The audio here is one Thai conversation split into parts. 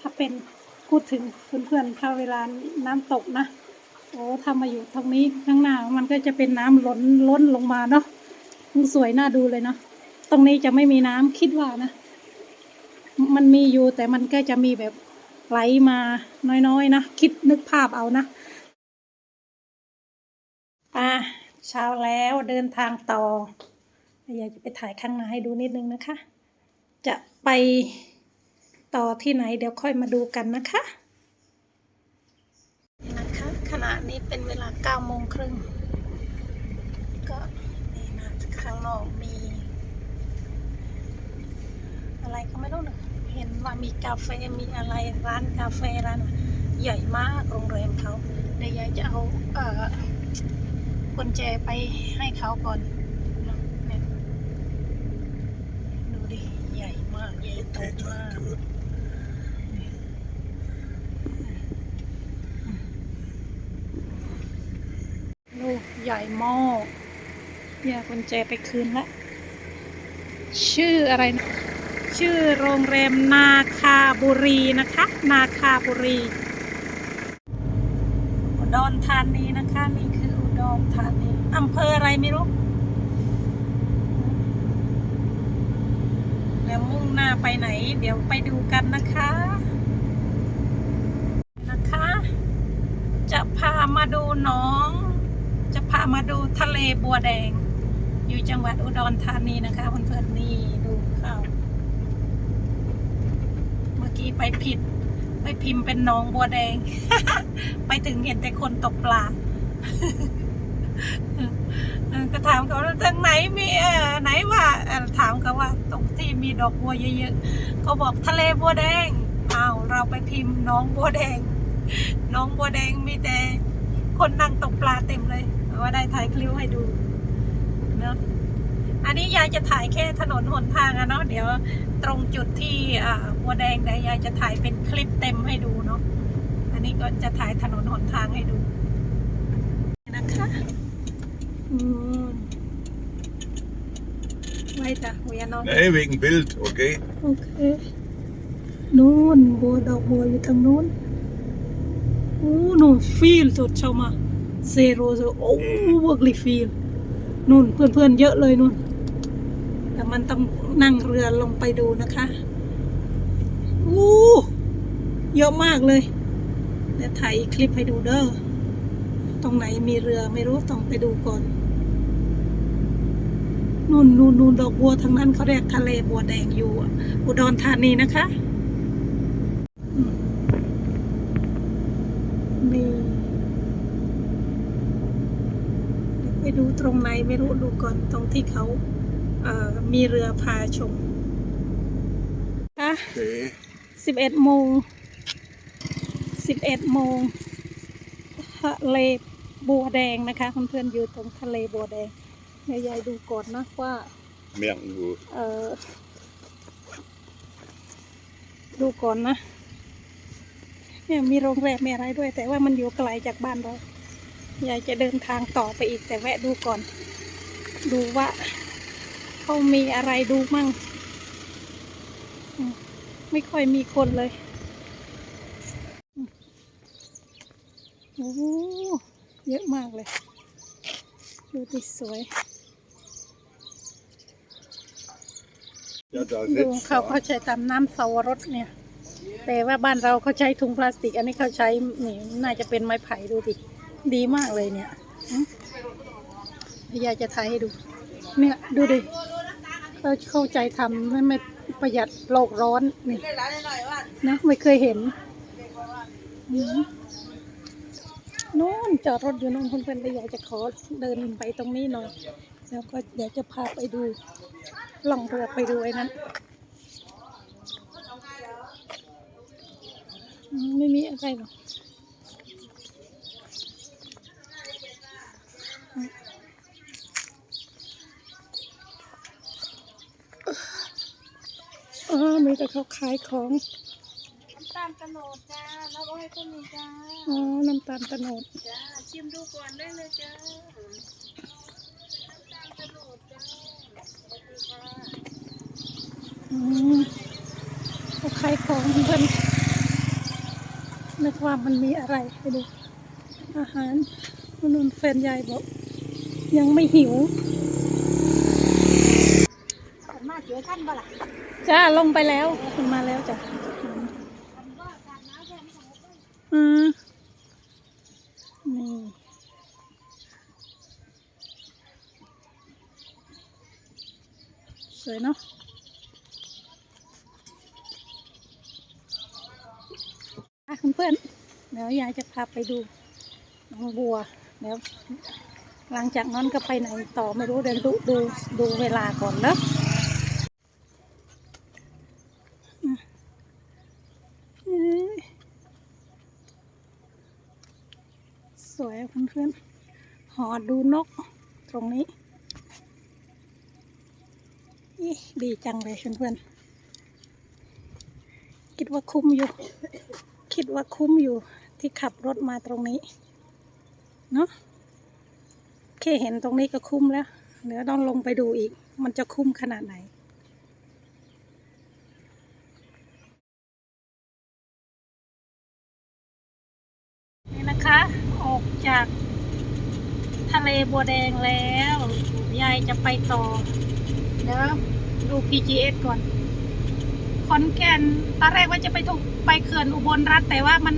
ถ้าเป็นพูดถึงเพื่อนๆถ้าเวลาน้ำตกนะโอ้ถ้ามาอยู่ตรงนี้ข้างหน้ามันก็จะเป็นน้ำล้นล้นลงมาเนาะมันสวยน่าดูเลยเนาะตรงนี้จะไม่มีน้ำคิดว่านะ มันมีอยู่แต่มันก็จะมีแบบไหลมาน้อยๆนะคิดนึกภาพเอานะอะเช้าแล้วเดินทางต่ออยากจะไปถ่ายข้างในให้ดูนิดนึงนะคะ จะไป ต่อที่ไหนเดี๋ยวค่อยมาดูกันนะคะนี่นะคะขณะนี้เป็นเวลาเก้าโมงครึ่งก็นี่นะข้างนอกมี อะไรก็ไม่รู้นะเห็นว่ามีกาแฟมีอะไรร้านกาแฟร้านใหญ่มากโรงแรมเขาเดี๋ยวยายจะเอาเอ่อกุญแจไปให้เขาก่อนดูดิใหญ่มากใหญ่โตมาก ลูกใหญ่มากเนี่ยกุญแจไปคืนละ ชื่ออะไรนะ ชื่อโรงแรมนาคาบุรีนะคะ นาคาบุรีอุดรธานีนะคะนี่คืออุดรธานีอำเภออะไรไม่รู้แล้วมุ่งหน้าไปไหน เดี๋ยวไปดูกันนะคะนะคะ จะพามาดูน้องามาดูทะเลบัวแดง อยู่จังหวัดอุดรธานีนะคะเพื่อนๆนี่ดูข้าวเมื่อกี้ไปผิด ไปพิมพ์เป็นน้องบัวแดง ไปถึงเห็นแต่คนตกปลาเออก็ถามเขาว่าทางไหนมีเอ่อไหนว่าถามเขาว่า ตรงที่มีดอกบัวเยอะๆเขาบอกทะเลบัวแดงอ้าวเราไปพิมพ์น้องบัวแดง น้องบัวแดงมีแต่คนนั่งตกปลาเต็มเลย ว่าได้ถ่ายคลิปให้ดูเนาะอันนี้ยายจะถ่ายแค่ถนนหนทางอะเนาะเดี๋ยวตรงจุดที่อ่าบัวแดงเดี๋ยวยายจะถ่ายเป็นคลิปเต็มให้ดูเนาะอันนี้ก็จะถ่ายถนนหนทางให้ดูนะคะอืมไว้จ้ะหัวยานอน Nee, wegen Bild, okay? โอเคนู่นบัวดอกบัวอยู่ทางนู้นโอ้นู่นฟิลสดเชามา เซโรโซโอ้เวิร์กลีฟิลนู่นเพื่อนๆเยอะเลยนู่น แต่มันต้องนั่งเรือลงไปดูนะคะโอ้เยอะมากเลยเดี๋ยวถ่ายคลิปให้ดูเด้อตรงไหนมีเรือไม่รู้ต้องไปดูก่อนนู่นนู่นนู่นดอกบัวทางนั้นเขาเรียกทะเลบัวแดงอยู่อุดรธานีนะคะอืมนี่เดี๋ยวไปดูตรงไหนไม่รู้ดูก่อนตรงที่เขาเอ่อมีเรือพาชมอะ Okay. สิบเอ็ดโมงสิบเอ็ดโมงทะเลบัวแดงนะคะเพื่อนๆอยู่ตรงทะเลบัวแดงเดี๋ยวยายดูก่อนนะว่า Merkenwo. เออดูก่อนนะเนี่ยมีโรงแรมมีอะไรด้วย แต่ว่ามันอยู่ไกลจากบ้านเรา ยายจะเดินทางต่อไปอีกแต่แวะดูก่อน ดูว่าเขามีอะไรดูมั่งอืมไม่ค่อยมีคนเลยอืมโอ้โหเยอะมากเลย ดูดิสวย Ja, da ดู sitzt เขาเขา er. ใช้ตามน้ำเสาวรสเนี่ย แต่ว่าบ้านเราเขาใช้ถุงพลาสติก อันนี้เขาใช้นี่น่าจะเป็นไม้ไผ่ดูดิ ดีมากเลยเนี่ยอืมยายจะถ่ายให้ดู เนี่ยดูดิเขาเข้าใจทำให้ไม่ประหยัดโลกร้อนนี่นะไม่เคยเห็นนู่นจอดรถอยู่นู่นเพื่อนๆไปอยากจะขอเดินไปตรงนี้หน่อยแล้วก็เดี๋ยวจะพาไปดูล่องเรือไปดูไอ้นั้นไม่มีอะไรหรอก อ๋อมีแต่เขาขายของตามตะโนดจ้าแล้วก็ให้คนนี้จ้าอ๋อ น้ำตาลตะโนด จ้าชิมดูก่อนได้เลยจ้าน้ำตาลตะโนดจ้าสวัสดีค่ะอืมเขาขายของเพื่อนนึกว่ามันมีอะไรไปดู อาหารมันนนแฟนยายบอก ยังไม่หิว ขันมาเจอกันบ่ล่ะ จ้าลงไปแล้วคุณมาแล้วจ้ะอืมนี่สวยเนาะอะคุณเพื่อนเดี๋ยวยายจะพาไปดูน้องบัวเดี๋ยวหลังจากนั้นก็ไปไหนต่อไม่รู้เดี๋ยวดูดูดูเวลาก่อนเนาะเอ้ย สวยเพื่อนๆหอดูนกตรงนี้ดีจังเลยเพื่อนๆคิดว่าคุ้มอยู่ คิดว่าคุ้มอยู่ที่ขับรถมาตรงนี้ เนาะแค่เห็นตรงนี้ก็คุ้มแล้วเดี๋ยวต้องลงไปดูอีก มันจะคุ้มขนาดไหนนี่นะคะ ออกจากทะเลบัวแดงแล้ว ยายจะไปต่อ เดี๋ยวดู PGS ก่อน ขอนแก่น ตอนแรกว่าจะไปถูกไปเขื่อนอุบลรัฐแต่ว่ามัน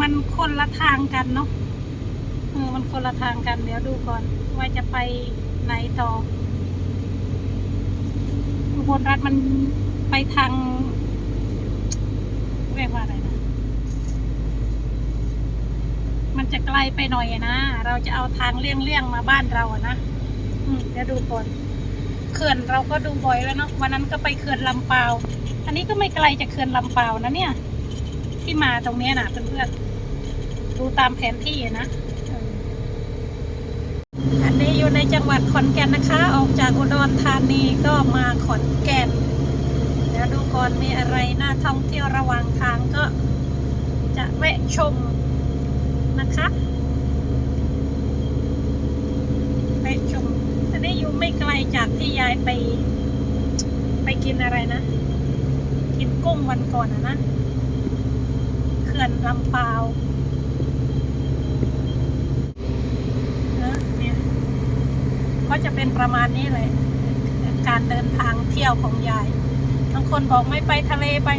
มันคนละทางกันเนาะมันคนละทางกัน เดี๋ยวดูก่อน ว่าจะไปไหนต่อ อุบลรัฐมันไปทางเรียกว่าอะไรนะ มัน จะไกลไปหน่อยนะ เราจะเอาทางเลี่ยงๆมาบ้านเราอะนะอืมเดี๋ยวดูก่อนเขื่อนเราก็ดูบ่อยแล้วเนาะวันนั้นก็ไปเขื่อนลำเปาวอันนี้ก็ไม่ไกลจากเขื่อนลำเปาวนะเนี่ย ที่มาตรงนี้นะเพื่อนๆดูตามแผนที่นะอออันนี้อยู่ในจังหวัดขอนแก่นนะคะ ออกจากอุดรธานีก็มาขอนแก่นเดี๋ยวดูก่อนมีอะไรน่าท่องเที่ยวระหว่างทางก็จะแวะชม นะคะแวะชมอันนี้อยู่ไม่ไกลจากที่ยายไป ไปกินอะไรนะ กินกุ้งวันก่อนอะนะเขื่อนลำปาวนะเนี่ยก็จะเป็นประมาณนี้เลยการเดินทางเที่ยวของยายบางคนบอกไม่ไปทะเลไป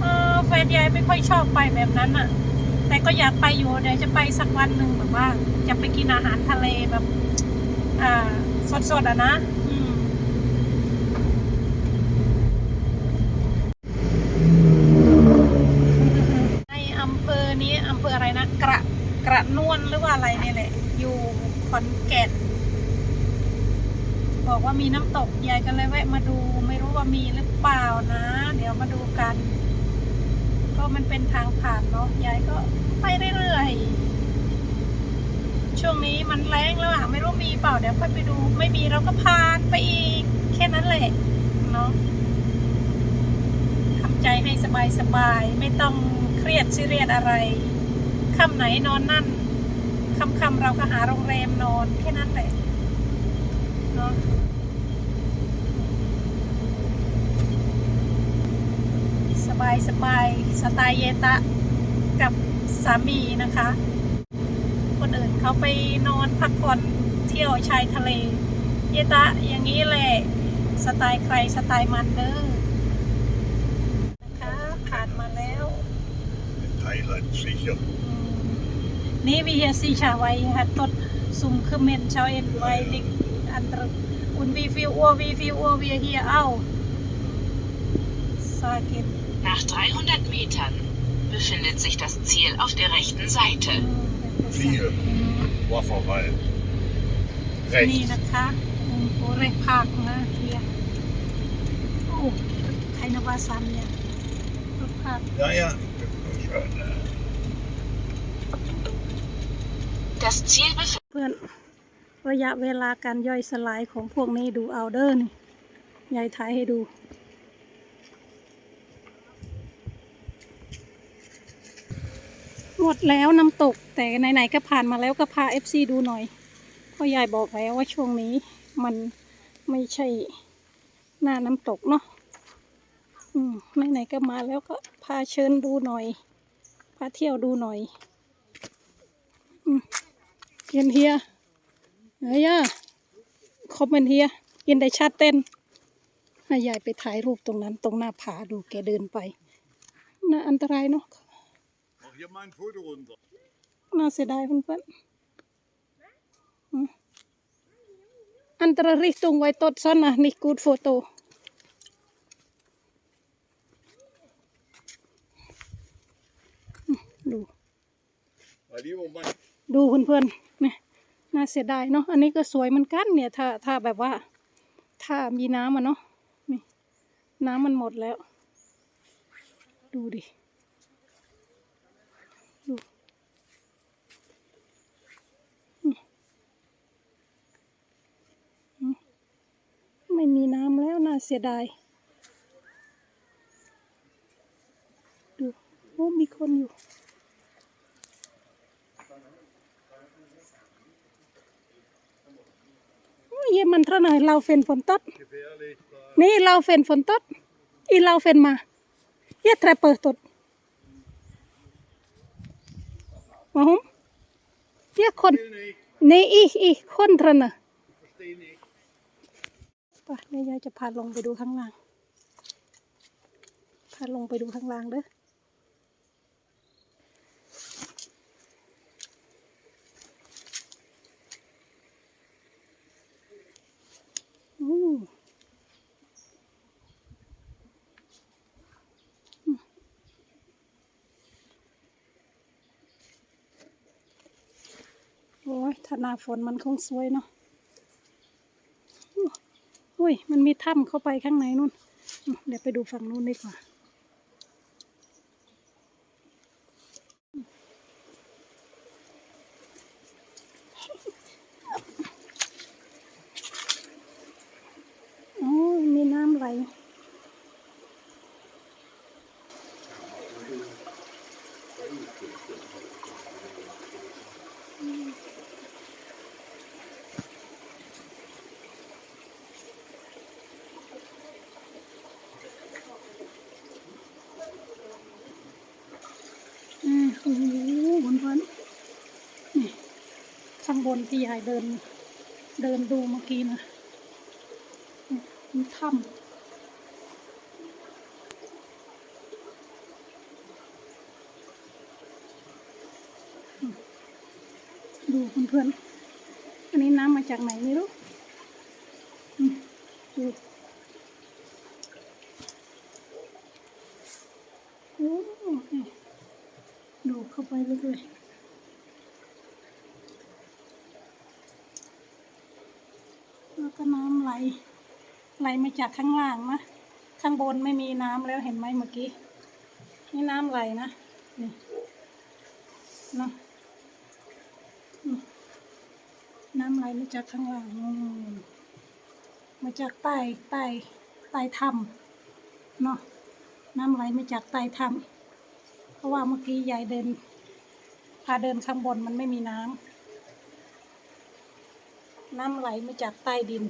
เออแฟนยายไม่ค่อยชอบไปแบบนั้นอะ แต่ก็อยากไปอยู่เดี๋ยวจะไปสักวันหนึ่งแบบว่าจะไปกินอาหารทะเลแบบอ่าสดๆอะนะอืมในอำเภอนี้อำเภออะไรนะกระกระนวนหรือว่าอะไรเนี่ยแหละ อยู่ขอนแก่นบอกว่ามีน้ำตกยายก็เลยแวะมาดู ไม่รู้ว่ามีหรือเปล่านะ เดี๋ยวมาดูกันก็ มันเป็นทางผ่านเนาะยายก็ไปเรื่อยๆ ช่วงนี้มันแรงแล้วอะไม่รู้มีเปล่าเดี๋ยวค่อยไปดู ไม่มีเราก็ผ่านไปอีก แค่นั้นแหละเนาะทำใจให้สบายสบายๆไม่ต้องเครียดซีเรียสอะไรค่ำไหนนอนนั่นค่ำๆเราก็หาโรงแรมนอนแค่นั้นแหละเนาะสบายสบายๆสไตล์เยตะกับสามีนะคะ คนอื่นเขาไปนอนพักผ่อนเที่ยวชายทะเล เยตะอย่างนี้แหละสไตล์ใครสไตล์มันเด้อนะคะผ่านมาแล้ว Thailand sicher. นี่วิเฮียซีชาไว้ฮัดตดซุมคือเมนชาวเอ็นไว้ลิกอันตรอุนวีฟิวอัววีฟิวอัววีเฮียเอาซาเกน Nach 300 Metern befindet sich das Ziel auf der rechten Seite. Viel. War vorbei. นี่ Rechts. นะคะอืมโอเรพากนะเฮียโอ้ไทยนวาซันเนี่ยรถพาก Ja, ja. Schön. Das Ziel befindet เพื่อนระยะเวลาการย่อยสลายของพวกนี้ดูเอาเดอร์นี่ยายถ่ายให้ดู หมดแล้วน้ำตกแต่ไหนๆก็ผ่านมาแล้วก็พา FC ดูหน่อยเพราะยายบอกแล้วว่าช่วงนี้มันไม่ใช่หน้าน้ำตกเนาะอืมไหนๆก็มาแล้วก็พาเชิญดูหน่อย พาเที่ยวดูหน่อยอืมเย็นเฮียเฮ้ยคอมเมนต์เฮียเย็นได้ชาติเต้นให้ยายไปถ่ายรูปตรงนั้น ตรงหน้าผาดูแกเดินไปน่าอันตรายเนาะ hier mal ein Foto runter. น่าเสียดายเพื่อนๆอืมอันตรายริตุงไว้ตดซ้อนนะนี่กูดโฟโต้ ดู Mein lieber Mann, ดูเพื่อนๆเนี่ยน่าเสียดายเนาะ อันนี้ก็สวยเหมือนกันเนี่ย ถ้าถ้าแบบว่า ถ้ามีน้ำอะเนาะนี่น้ำมันหมดแล้ว ดูดิดูอืมอืม ไม่มีน้ำแล้วน่าเสียดาย ดูโอ้มีคนอยู่ Je man trana laufen von dort. gefährlich. Da. Nee, laufen von dort. I laufen mal. Je treppe dort. Warum? Ja, kon. Ich will nicht, Nee, ich, ich, kon dran. ปแม่ยายจะพาลงไปดูข้างล่าง พาลงไปดูข้างล่างเด้ออู้อืมโอ้ยถ้าหน้าฝนมันคงสวยเนาะ อุ้ย มันมีถ้ำเข้าไปข้างในนู่น เดี๋ยวไปดูฝั่งนู้นดีกว่า โอ้ยมีน้ำไหล โอ้โหบนวันนี่ข้างบนที่ยายเดิน เดินดูเมื่อกี้นะนี่มีถ้ำอืมดูเพื่อนๆอันนี้น้ำมาจากไหนไม่รู้ดูโอ้นี่ ดูเข้าไปเรื่อยแล้วก็น้ำไหล ไหลมาจากข้างล่างนะข้างบนไม่มีน้ำแล้วเห็นไหมเมื่อกี้นี่น้ำไหลนะนี่นะน้ำไหลมาจากข้างล่างมาจากใต้ใต้ใต้ถ้ำเนาะน้ำไหลมาจากใต้ถ้ำเพราะว่าเมื่อกี้ยายเดิน พาเดินข้างบนมันไม่มีน้ำ น้ำไหลมาจากใต้ดิน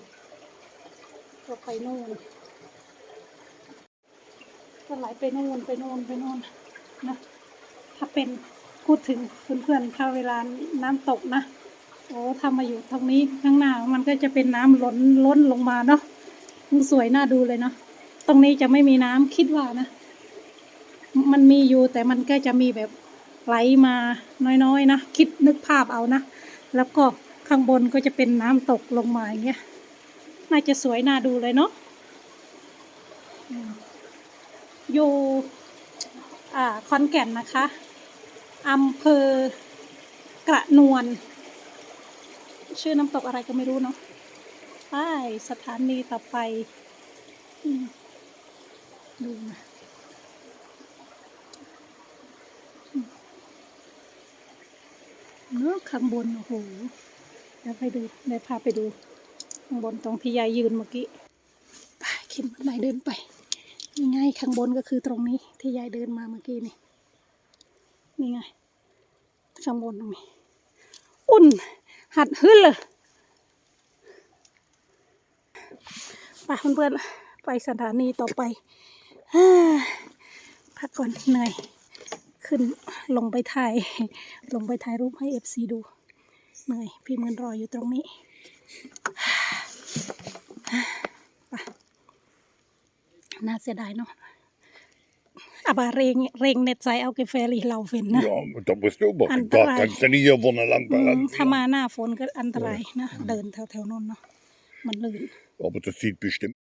ก็ไปนู่นก็ไหลไปนู่นไปนู่นไปนู่นนะ ถ้าเป็นพูดถึงเพื่อนๆถ้าเวลาน้ำตกนะโอ้ทำมาอยู่ตรงนี้ข้างหน้ามันก็จะเป็นน้ำล้นล้นลงมาเนาะมันสวยน่าดูเลยเนาะตรงนี้จะไม่มีน้ำคิดว่านะ มันมีอยู่แต่มันก็จะมีแบบ ไหลมาน้อยๆนะ คิดนึกภาพเอานะ แล้วก็ข้างบนก็จะเป็นน้ำตกลงมาอย่างเงี้ย น่าจะสวยน่าดูเลยเนาะอยู่อ่าขอนแก่นนะคะอำเภอกระนวลชื่อน้ำตกอะไรก็ไม่รู้เนาะไปสถานีต่อไปอดูนะ นาะข้างบนโอ้โหเดี๋ยวไปดูเดี๋ยวพาไปดูข้างบนตรงที่ยายยืนเมื่อกี้ไปขึ้นบันไดเดินไปนี่ไงข้างบนก็คือตรงนี้ที่ยายเดินมาเมื่อกี้นี่นี่ไงข้างบนตรงนี้ อุ่น หัดขึ้นเลยไปเพื่อนๆไปสถานีต่อไปพักก่อนเหนื่อย ขขึ้นลงไปถ่าย ลงไปถ่ายรูปให้เอฟซีดูเหนื่อยพี่มืนรออยู่ตรงนี้ไปน่าเสียดายเนาะอาบาเรงเรงเน็ตใจเอากาแฟรีเราเฟนนะ Ja, maar dat moest ook maar. En Daar draai. kan je niet heel van een lang อืม balans. ถ้ามาหน้าฝนก็อันตรายนะ เดินแถวๆนั้นเนาะมันลื่น Aber das sieht bestimmt